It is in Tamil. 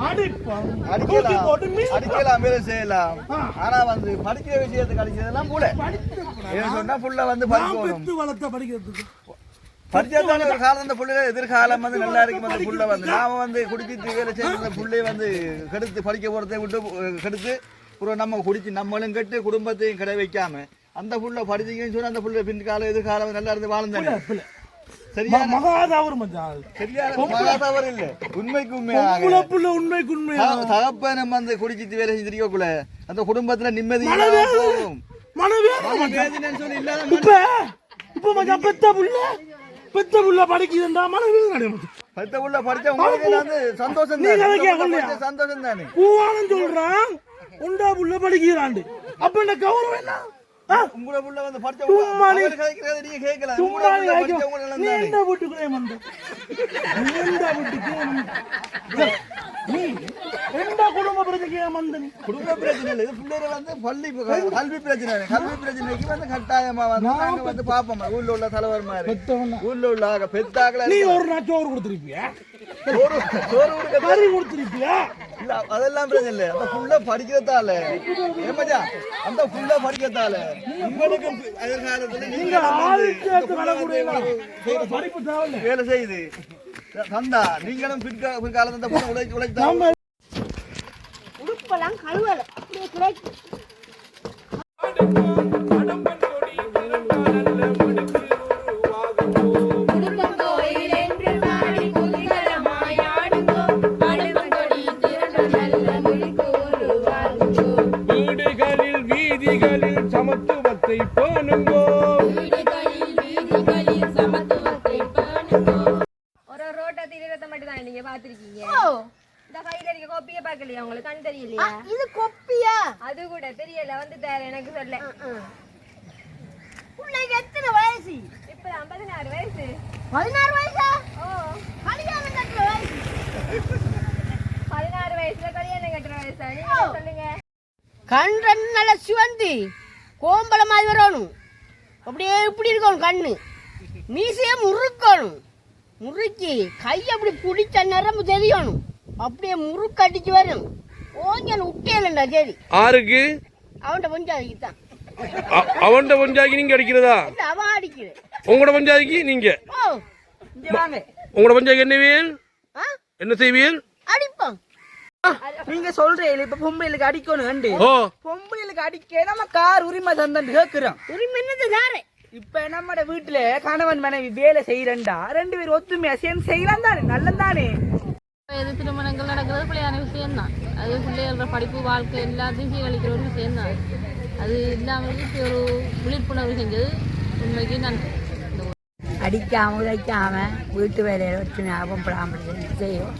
அடிக்கலாம். செய்யலாம். ஆனா வந்து படிக்கிற விஷயத்துக்கு அடிச்சதெல்லாம் கூட. சொன்னா புள்ள வந்து படிக்கிறதுக்கு. படிச்சாதானே ஒரு காலம் அந்த புள்ள எதிர்காலம் வந்து நல்லா இருக்கும் அந்த புள்ள வந்து. நாம வந்து குடிச்சிட்டு வேலை செய்ய அந்த புள்ளைய வந்து கெடுத்து படிக்க போறதை விட்டு கெடுத்து அப்புறம் நம்ம குடிச்சு நம்மளும் கெட்டு குடும்பத்தையும் கடை வைக்காம அந்த புள்ள படிச்சீங்கன்னு சொன்னா அந்த புள்ள பின்காலம் எதிர்காலம் நல்லா இருந்து வாழ்ந்தானே மகாதாவூர் மச்சான் மகாதவர் இல்ல. உண்மைக்கு உண்மையாக. புள்ள உண்மைக்கு உண்மையா? த- தகப்பனும் வந்து குடிச்சிட்டு வேலை செஞ்சிருக்கக்குள்ள அந்த குடும்பத்துல நிம்மதி போகும் மனவேதனை இப்ப இப்ப மச்சான் பெத்த புள்ள பெத்த புள்ள படிக்குதுண்டா மனவேதனை பத்த உள்ள படிச்ச உங்களுக்கு வந்து சந்தோஷம் தானே. சந்தோஷம் தானே? பூவானம் சொல்றான். உண்டா புள்ள படிக்கிறாண்டு. அப்ப என்ன கௌரவம் என்ன? ஆ? உங்கள புள்ள வந்து படிச்ச அவர் கதைக்கிறத நீங்க கேட்கலாம் சும்மா உங்கள நீ. எந்த வீட்டுக்குள்ளே வந்த. நீ எந்த வீட்டுக்கு? நீ எந்த குடும்ப பிரச்சனைக்கு வந்த நீ. குடும்ப பிரச்சனை இல்லை. இது பிள்ளைங்க வந்து பள்ளி கல்வி பிரச்சனை கல்வி பிரச்சனைக்கு வந்து கட்டாயமா வந்து நாங்க வந்து பாப்போம். ஊர்ல உள்ள தலைவர் மாதிரி. ஊர்ல உள்ள ஆக பெத்தாக்கள நீ ஒரு நாள் சோறு கொடுத்துருப்பியா? சோறு சோறு கொடுத்துருப்பியா? இல்ல அதெல்லாம் பிரச்சனை இல்லை. அந்த புள்ள படிக்கிறதால. ஏமாஜா அந்த புள்ள படிக்கிறதால. உங்களுக்கு எதிர்காலத்துல நீங்க படிப்பு தேவையில்லை. வேலை செய்யுது தந்தா நீங்களும் பிற்கா பிற்காலத்துல அந்த புள்ள உழைச்சு உழைச்சா உடுப்பெல்லாம் கழுவல. அப்படியே கிடைக்கும் வீதிகளில் சமத்துவத்தை பேணுங்கோ. ஒரு ஒரு ரோட்டை திரியறத மட்டும் தான் நீங்க பாத்திருக்கீங்க இந்த கையில இருக்க கோப்பிய பாக்கலையா உங்களுக்கு கண் தெரியலையா? இது கொப்பியா? அது கூட தெரியல வந்து தர எனக்கு சொல்ல பிள்ளைக்கு எத்தனை வயசு? இப்ப பதினாறு வயசு. பதினாறு வயசா? கண் நல்ல சிவந்தி. கோம்பள மாதிரி வரணும். அப்படியே இப்படி இருக்கணும் கண்ணு. மீசையே முறுக்கணும். முறுக்கி கை அப்படி பிடிச்ச நரம்பு தெரியணும். அப்படியே முறுக்கு அடிச்சு வரும் ஓஞ்சல் விட்டேலண்டா சரி. ஆருக்கு அவன்கிட்ட பஞ்சாதிக்கு தான் அவன்கிட்ட பஞ்சாதிக்கு நீங்க அடிக்கிறதா? அவன் அடிக்கிறேன் உங்களோட பஞ்சாதிக்கு நீங்க? உங்களோட பஞ்சாதிக்கு என்ன வீல் ஆ? என்ன செய்வீல் அடிப்பான் நீங்க சொல்றீங்க இப்ப பொம்பளைகளுக்கு அடிக்கணும் பொம்பளைகளுக்கு அடிக்க நம்ம கார் உரிமை தந்தண்டு கேக்குறோம். உரிமை என்னது தாரே இப்ப நம்மட வீட்டுல கணவன் மனைவி வேலை செய்யறண்டா ரெண்டு பேரும் ஒத்துமையா சேர்ந்து செய்யலாம் தானே நல்லம் தானே? இது திருமணங்கள் நடக்கிறது பிள்ளையான விஷயம்தான் அது பிள்ளைகளோட படிப்பு வாழ்க்கை எல்லாத்தையும் சீரழிக்கிற ஒரு விஷயம்தான் அது இல்லாமல் ஒரு விழிப்புணர்வு செஞ்சது உண்மைக்கு நன்றி. அடிக்காம உதைக்காம வீட்டு வேலையை வச்சு ஞாபகம் படாமல் செய்யும்.